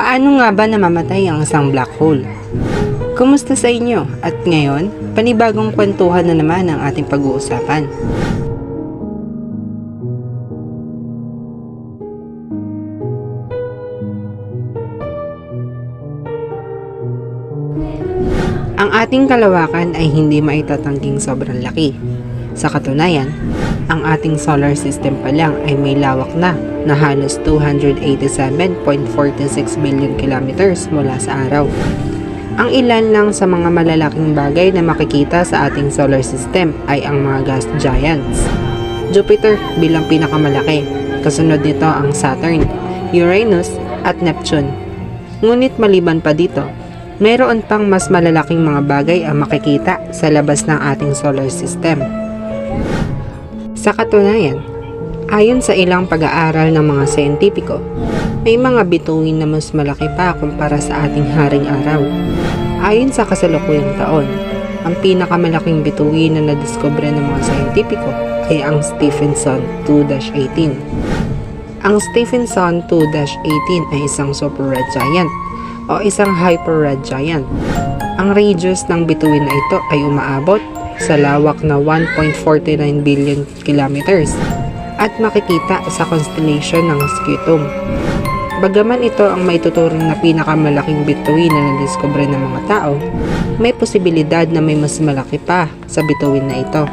Paano nga ba namamatay ang isang black hole? Kumusta sa inyo? At ngayon, panibagong kwentuhan na naman ang ating pag-uusapan. Ang ating kalawakan ay hindi maitatangging sobrang laki. Sa katunayan, ang ating solar system pa lang ay may lawak na na halos 287.46 billion kilometers mula sa araw. Ang ilan lang sa mga malalaking bagay na makikita sa ating solar system ay ang mga gas giants. Jupiter bilang pinakamalaki, kasunod nito ang Saturn, Uranus at Neptune. Ngunit maliban pa dito, mayroon pang mas malalaking mga bagay ang makikita sa labas ng ating solar system. Sa katunayan, ayon sa ilang pag-aaral ng mga siyentipiko, may mga bituin na mas malaki pa kumpara sa ating haring araw. Ayon sa kasalukuyang taon, ang pinakamalaking bituin na nadiskubre ng mga siyentipiko ay ang Stephenson 2-18. Ang Stephenson 2-18 ay isang super red giant o isang hyper red giant. Ang radius ng bituin na ito ay umaabot sa lawak na 1.49 billion kilometers at makikita sa constellation ng Scutum. Bagaman ito ang maituturing na pinakamalaking bituin na nadiskubre ng mga tao, may posibilidad na may mas malaki pa sa bituin na ito.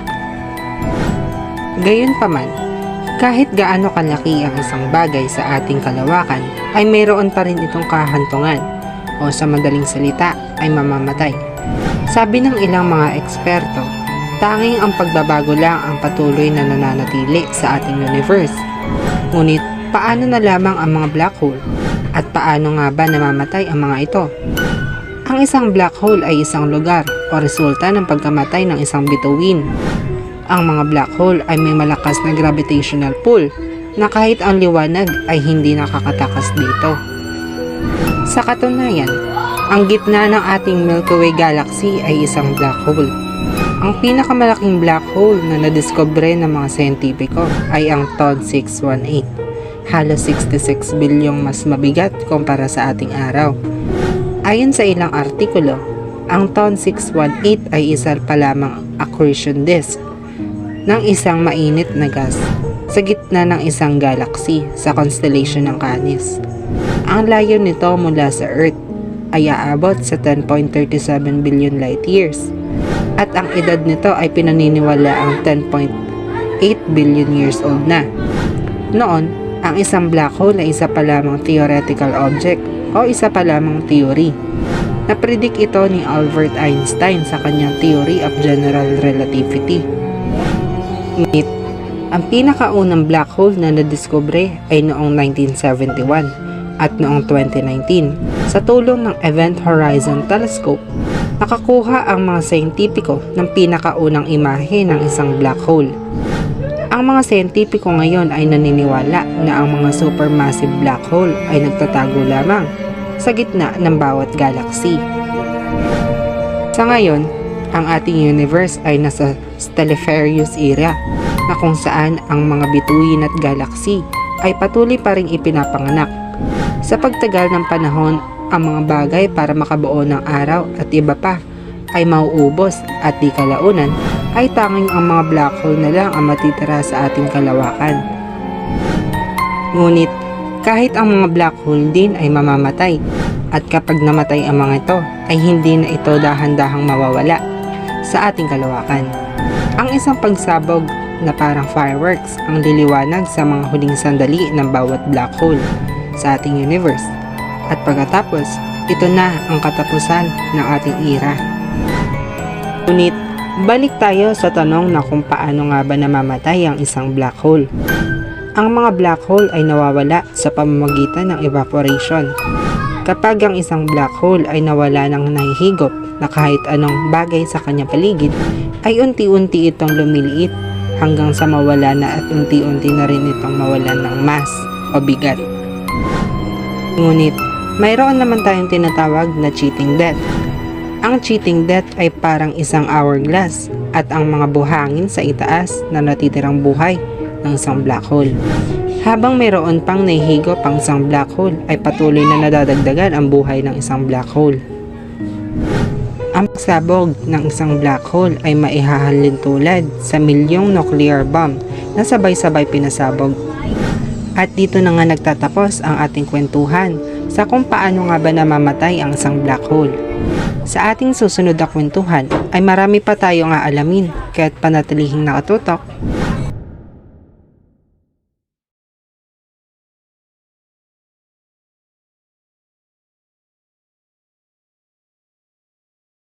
Gayunpaman, kahit gaano kalaki ang isang bagay sa ating kalawakan, ay mayroon pa rin itong kahantungan o sa madaling salita ay mamamatay. Sabi ng ilang mga eksperto, tanging ang pagbabago lang ang patuloy na nananatili sa ating universe. Ngunit paano na lamang ang mga black hole? At paano nga ba namamatay ang mga ito? Ang isang black hole ay isang lugar o resulta ng pagkamatay ng isang bituin. Ang mga black hole ay may malakas na gravitational pull na kahit ang liwanag ay hindi nakakatakas dito. Sa katunayan, ang gitna ng ating Milky Way galaxy ay isang black hole. Ang pinakamalaking black hole na nadiskubre ng mga siyentipiko ay ang TOD 618, halos 66 bilyong mas mabigat kumpara sa ating araw. Ayon sa ilang artikulo, ang TOD 618 ay isa pa lamang accretion disk ng isang mainit na gas sa gitna ng isang galaxy sa constellation ng Canis. Ang layo nito mula sa Earth ay aabot sa 10.37 billion light years at ang edad nito ay pinaniniwala ang 10.8 billion years old na. Noon, ang isang black hole ay isa pa lamang theoretical object o isa pa lamang theory. Napredict ito ni Albert Einstein sa kanyang Theory of General Relativity. Ngunit, ang pinakaunang black hole na nadiskubre ay noong 1971 at noong 2019 sa tulong ng Event Horizon Telescope nakakuha ang mga siyentipiko ng pinakaunang imahe ng isang black hole. Ang mga siyentipiko ngayon ay naniniwala na ang mga supermassive black hole ay nagtatago lamang sa gitna ng bawat galaxy. Sa ngayon, ang ating universe ay nasa Stellarius era na kung saan ang mga bituin at galaxy ay patuloy pa ring ipinapanganak. Sa pagtagal ng panahon, ang mga bagay para makabuo ng araw at iba pa ay mauubos at di kalaunan ay tanging ang mga black hole na lang ang matitira sa ating kalawakan. Ngunit kahit ang mga black hole din ay mamamatay at kapag namatay ang mga ito ay hindi na ito dahan-dahang mawawala sa ating kalawakan. Ang isang pagsabog na parang fireworks ang liliwanag sa mga huling sandali ng bawat black hole sa ating universe. At pagkatapos, ito na ang katapusan ng ating era. Ngunit, balik tayo sa tanong na kung paano nga ba namamatay ang isang black hole. Ang mga black hole ay nawawala sa pamamagitan ng evaporation. Kapag ang isang black hole ay nawala ng nahihigop na kahit anong bagay sa kanyang paligid, ay unti-unti itong lumiliit hanggang sa mawala na at unti-unti na rin itong mawalan ng mass o bigat. Ngunit, mayroon naman tayong tinatawag na cheating death. Ang cheating death ay parang isang hourglass at ang mga buhangin sa itaas na natitirang buhay ng isang black hole. Habang mayroon pang nahihigo pang isang black hole ay patuloy na nadadagdagan ang buhay ng isang black hole. Ang pagsabog ng isang black hole ay maihahalin tulad sa milyong nuclear bomb na sabay-sabay pinasabog. At dito na nga nagtatapos ang ating kwentuhan sa kung paano nga ba namamatay ang isang black hole. Sa ating susunod na kwentuhan ay marami pa tayong aalamin kaya't panatilihing nakatutok